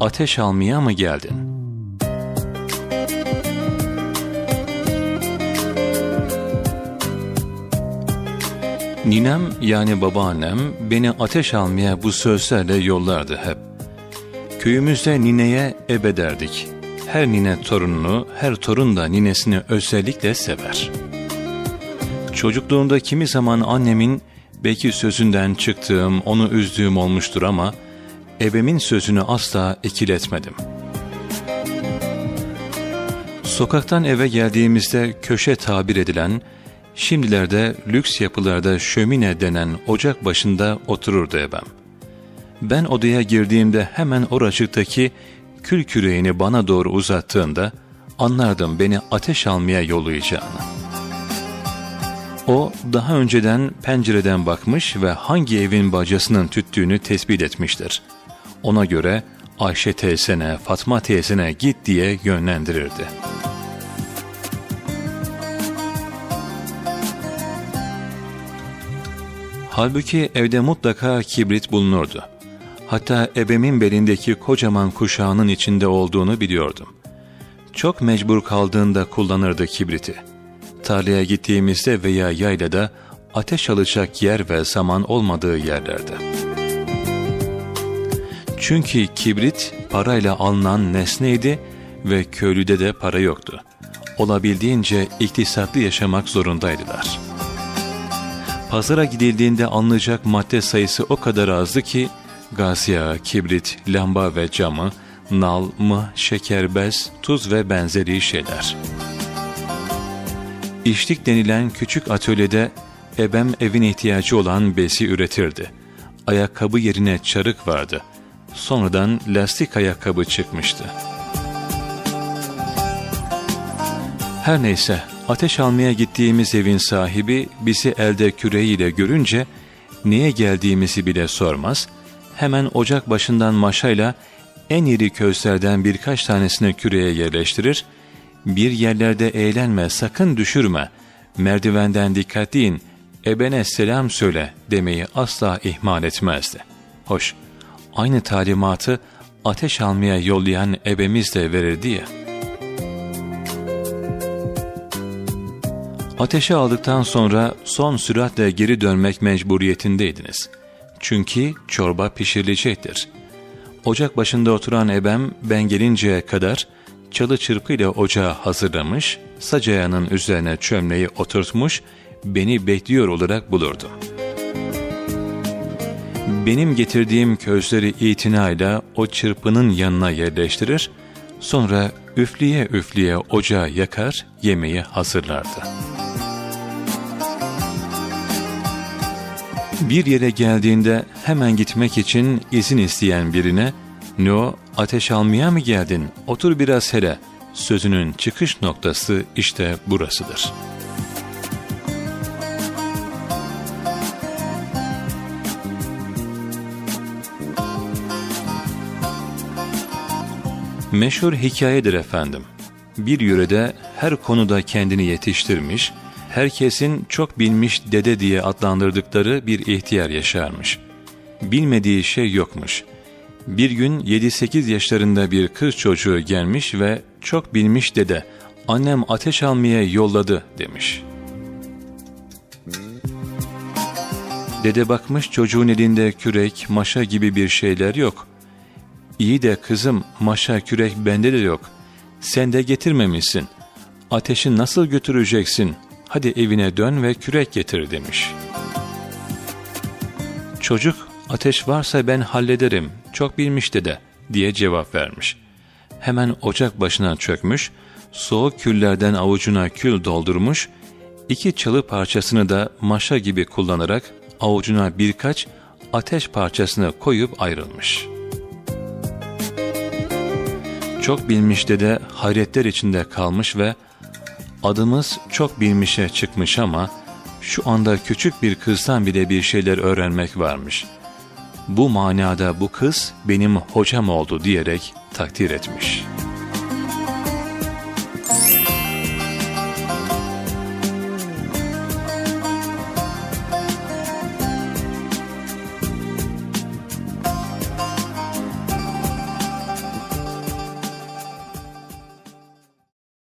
ateş almaya mı geldin? Ninem yani babaannem beni ateş almaya bu sözlerle yollardı hep. Köyümüzde nineye ebe derdik. Her nine torununu, her torun da ninesini özellikle sever. Çocukluğumda kimi zaman annemin belki sözünden çıktığım, onu üzdüğüm olmuştur ama ebemin sözünü asla ekiletmedim. Sokaktan eve geldiğimizde köşe tabir edilen, şimdilerde lüks yapılarda şömine denen ocak başında otururdu ebem. Ben odaya girdiğimde hemen oracıktaki kül küreğini bana doğru uzattığında anlardım beni ateş almaya yollayacağını. O daha önceden pencereden bakmış ve hangi evin bacasının tüttüğünü tespit etmiştir. Ona göre Ayşe teyzene, Fatma teyzene git diye yönlendirirdi. Halbuki evde mutlaka kibrit bulunurdu. Hatta ebemin belindeki kocaman kuşağının içinde olduğunu biliyordum. Çok mecbur kaldığında kullanırdı kibriti. Tarlaya gittiğimizde veya yaylada ateş alacak yer ve zaman olmadığı yerlerde. Çünkü kibrit parayla alınan nesneydi ve köylüde de para yoktu. Olabildiğince iktisatlı yaşamak zorundaydılar. Pazara gidildiğinde alınacak madde sayısı o kadar azdı ki gaz kibrit, lamba ve camı, nal, mı, şeker, bez, tuz ve benzeri şeyler. İşlik denilen küçük atölyede ebem evin ihtiyacı olan besi üretirdi. Ayakkabı yerine çarık vardı. Sonradan lastik ayakkabı çıkmıştı. Her neyse ateş almaya gittiğimiz evin sahibi bizi elde küreğiyle görünce niye geldiğimizi bile sormaz, hemen ocak başından maşayla en iri közlerden birkaç tanesini küreğe yerleştirir, bir yerlerde eğlenme sakın düşürme, merdivenden dikkatli ebene selam söyle demeyi asla ihmal etmezdi. Hoş, aynı talimatı ateş almaya yollayan ebemiz de verirdi ya. Ateşe aldıktan sonra son süratle geri dönmek mecburiyetindeydiniz. Çünkü çorba pişirilecektir. Ocak başında oturan ebem ben gelinceye kadar çalı çırpıyla ocağı hazırlamış, sacayanın üzerine çömleği oturtmuş, beni bekliyor olarak bulurdu. Benim getirdiğim közleri itinayla o çırpının yanına yerleştirir, sonra üfleye üfleye ocağı yakar, yemeği hazırlardı.'' Bir yere geldiğinde hemen gitmek için izin isteyen birine ''No, ateş almaya mı geldin? Otur biraz hele.'' sözünün çıkış noktası işte burasıdır. Meşhur hikayedir efendim. Bir yörede her konuda kendini yetiştirmiş, herkesin çok bilmiş dede diye adlandırdıkları bir ihtiyar yaşarmış. Bilmediği şey yokmuş. Bir gün 7-8 yaşlarında bir kız çocuğu gelmiş ve çok bilmiş dede, annem ateş almaya yolladı demiş. Dede bakmış çocuğun elinde kürek, maşa gibi bir şeyler yok. İyi de kızım maşa kürek bende de yok. Sen de getirmemişsin. Ateşi nasıl götüreceksin hadi evine dön ve kürek getir demiş. Çocuk, ateş varsa ben hallederim, çok bilmiş dede diye cevap vermiş. Hemen ocak başına çökmüş, soğuk küllerden avucuna kül doldurmuş, iki çalı parçasını da maşa gibi kullanarak avucuna birkaç ateş parçasını koyup ayrılmış. Çok bilmiş dede hayretler içinde kalmış ve Adımız çok bilmişe çıkmış ama şu anda küçük bir kızdan bile bir şeyler öğrenmek varmış. Bu manada bu kız benim hocam oldu diyerek takdir etmiş.''